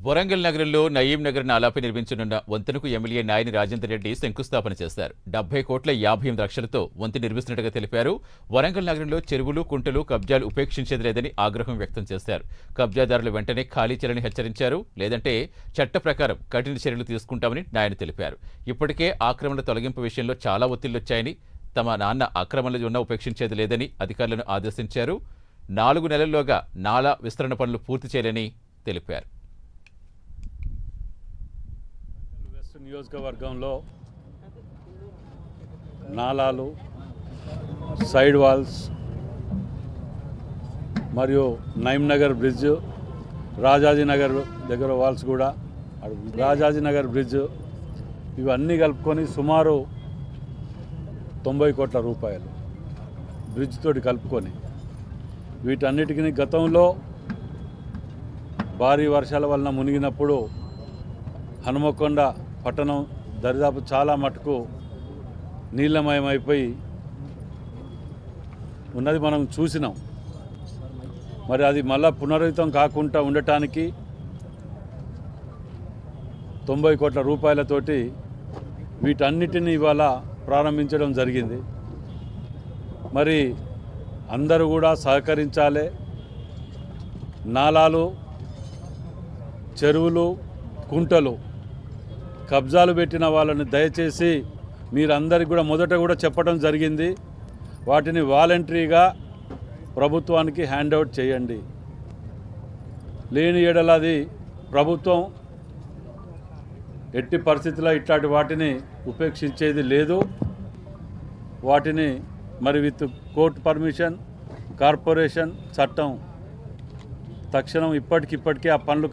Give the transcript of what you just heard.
వరంగల్ నగరంలో నయీం నగర్ నాలాపై నిర్మించనున్న వంతెనకు ఎమ్మెల్యే నాయని రాజేందర్ రెడ్డి శంకుస్థాపన చేశారు. డెబ్బై కోట్ల యాభై ఎనిమిది లక్షలతో వంతెన నిర్మిస్తున్నట్టుగా తెలిపారు. వరంగల్ నగరంలో చెరువులు కుంటలు కబ్జాలు ఉపేక్షించేది లేదని ఆగ్రహం వ్యక్తం చేశారు. కబ్జాదారులు వెంటనే ఖాళీ చేయాలని హెచ్చరించారు. లేదంటే చట్ట ప్రకారం కఠిన చర్యలు తీసుకుంటామని నాయన తెలిపారు. ఇప్పటికే ఆక్రమణ తొలగింపు విషయంలో చాలా ఒత్తిళ్ళొచ్చాయని తమ నాన్న ఆక్రమణలో ఉన్న ఉపేక్షించేది లేదని అధికారులను ఆదేశించారు. నాలుగు నెలల్లోగా నాలా విస్తరణ పనులు పూర్తి చేయాలని తెలిపారు. నియోజకవర్గంలో నాలాలు సైడ్ వాల్స్ మరియు నగర్ బ్రిడ్జ్ రాజాజీనగర్ దగ్గర వాల్స్ కూడా రాజాజీనగర్ బ్రిడ్జ్ ఇవన్నీ కలుపుకొని సుమారు తొంభై కోట్ల రూపాయలు బ్రిడ్జ్ తోటి కలుపుకొని వీటన్నిటికీ గతంలో భారీ వర్షాల వలన మునిగినప్పుడు హనుమకొండ పట్టణం దరిదాపు చాలా మటుకు నీళ్ళమయమైపోయి ఉన్నది మనం చూసినాం. మరి అది మళ్ళా పునరుద్ధం కాకుండా ఉండటానికి తొంభై కోట్ల రూపాయలతోటి వీటన్నిటిని ఇవాళ ప్రారంభించడం జరిగింది. మరి అందరూ కూడా సహకరించాలి. నాలాలు చెరువులు కుంటలు కబ్జాలు పెట్టిన వాళ్ళని దయచేసి మీరందరికీ కూడా మొదట కూడా చెప్పడం జరిగింది. వాటిని వాలంటరీగా ప్రభుత్వానికి హ్యాండ్ అవుట్ చేయండి. లేని ఏడలది ప్రభుత్వం ఎట్టి పరిస్థితుల్లో ఇట్లాంటి వాటిని ఉపేక్షించేది లేదు. వాటిని మరి విత్ కోర్టు పర్మిషన్ కార్పొరేషన్ చట్టం తక్షణం ఇప్పటికిప్పటికే ఆ పనులు